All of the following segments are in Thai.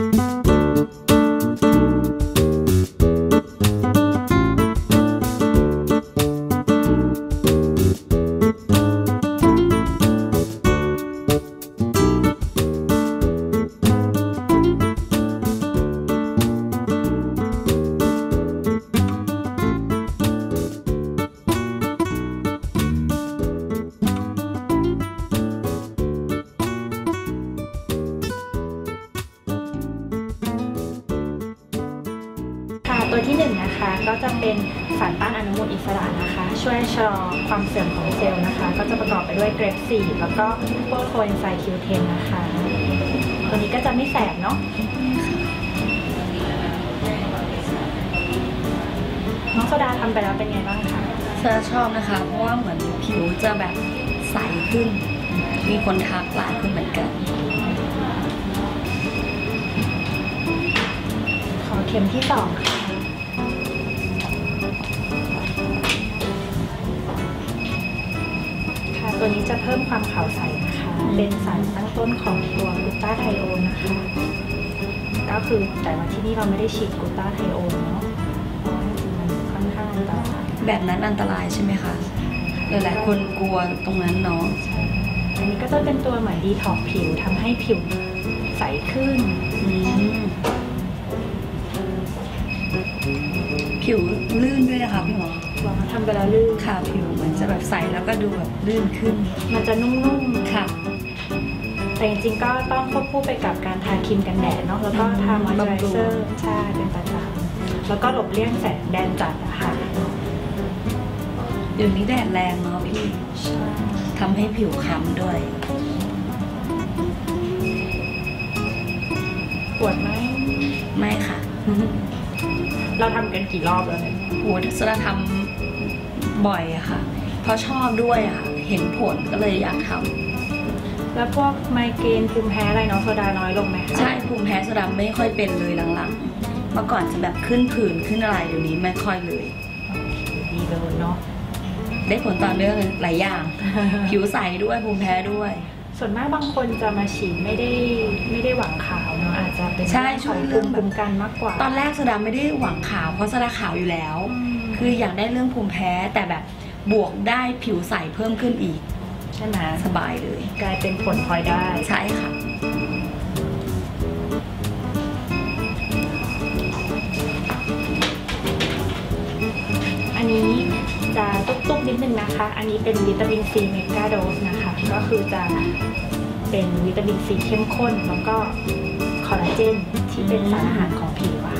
ค่ ตัวที่หนึ่งนะคะ ก็จะเป็นสารต้านอนุมูลอิสระนะคะ ช่วยชะลอความเสื่อมของเซลล์นะคะ ก็จะประกอบไปด้วยเกรฟซีแล้วก็พวกโคเอนไซม์คิวเทนนะคะ ตัวนี้ก็จะไม่แสบเนาะน้องโซดาทำไปแล้วเป็นไงบ้างคะเธอชอบนะคะ เพราะว่าเหมือนผิวจะแบบใสขึ้น มีคนทักหลายคนเหมือนกัน ขอเข็มที่สองค่ะ นี้จะเพิ่มความขาวใสนะคะ เป็นสารตั้งต้นของตัวกลูตาไทโอนนะคะ ก็คือแต่ว่าที่นี่เราไม่ได้ฉีดกลูตาไทโอนเนาะเพราะว่ามันค่อนข้างอันตรายแบบนั้นอันตรายใช่ไหมคะหลายๆคนกลัวตรงนั้นเนาะอันนี้ก็จะเป็นตัวเหมือนดีท็อกผิวทำให้ผิวใสขึ้นอืมผิวลื่นด้วยนะคะพี่หมอ ลองทำไปแล้วลื่นค่ะผิวเหมือนจะแบบใสแล้วก็ดูแบบลื่นขึ้น มันจะนุ่มๆค่ะ แต่จริงๆก็ต้องควบคู่ไปกับการทาครีมกันแดดเนาะแล้วก็ทามอยเจอไรเซอร์ใช่เป็นประจำแล้วก็หลบเลี่ยงแสงแดดจัดอะค่ะเดี๋ยวนี้แดดแรงเนาะพี่ใช่ทำให้ผิวค้ำด้วย ปวดไหมไม่ค่ะ เราทำกันกี่รอบแล้วเนี่ยโหสระทำ บ่อยอะค่ะ เพราะชอบด้วยอะค่ะ เห็นผลก็เลยอยากทำแล้วพวกไมเกรนภูมิแพ้อะไรเนาะโซดาน้อยลงไหมคะใช่ภูมิแพ้สระไม่ค่อยเป็นเลยหลังๆเมื่อก่อนจะแบบขึ้นผื่นขึ้นอะไรเดี๋ยวนี้ไม่ค่อยเลยดีเลยเนาะได้ผลต่อเนื่องหลายอย่าง ผิวใสด้วยภูมิแพ้ด้วย ส่วนมากบางคนจะมาฉีดไม่ได้ไม่ได้หวังขาวเนาะอาจจะเป็นใช่เรื่องของช่วยเรื่ภูองมิคุ้มกันมากกว่า ตอนแรกสดาไม่ได้หวังขาวเพราะสดาขาวอยู่แล้วม คืออยากได้เรื่องภูมิแพ้แต่แบบบวกได้ผิวใสเพิ่มขึ้นอีก ใช่ไหมสบายเลย กลายเป็นผลพลอยได้ ใช่ค่ะ อันนี้จะตุ๊บๆนิดนึงนะคะ อันนี้เป็นวิตามินซีเมกาโดสนะคะ ก็คือจะเป็นวิตามินซีเข้มข้น แล้วก็คอลลาเจนที่เป็นสารอาหารของผิวอะค่ะ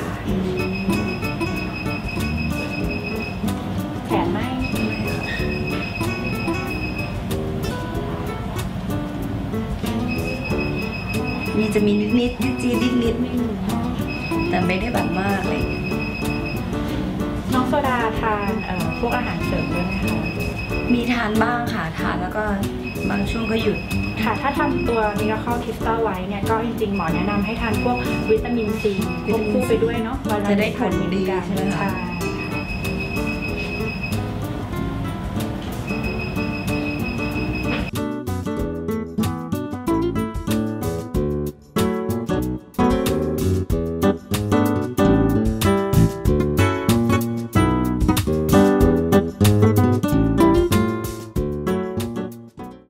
มีจะมีนิดๆจีดๆนิดๆไม่รู้แต่ไม่ได้แบบมากอะไรอย่างเงี้ยน้องโซดาทานเอ่อพวกอาหารเสริมด้วยไหมคะมีทานบ้างค่ะทานแล้วก็บางช่วงก็หยุดค่ะ ถ้าทำตัว Miracle Crystal ไว้เนี่ยก็จริงๆ หมอแนะนำให้ทานพวกวิตามินซีควบคู่ไปด้วยเนาะวันละจะได้ผล1,000ดีมิลลิกรัมใช่ไหมคะใช่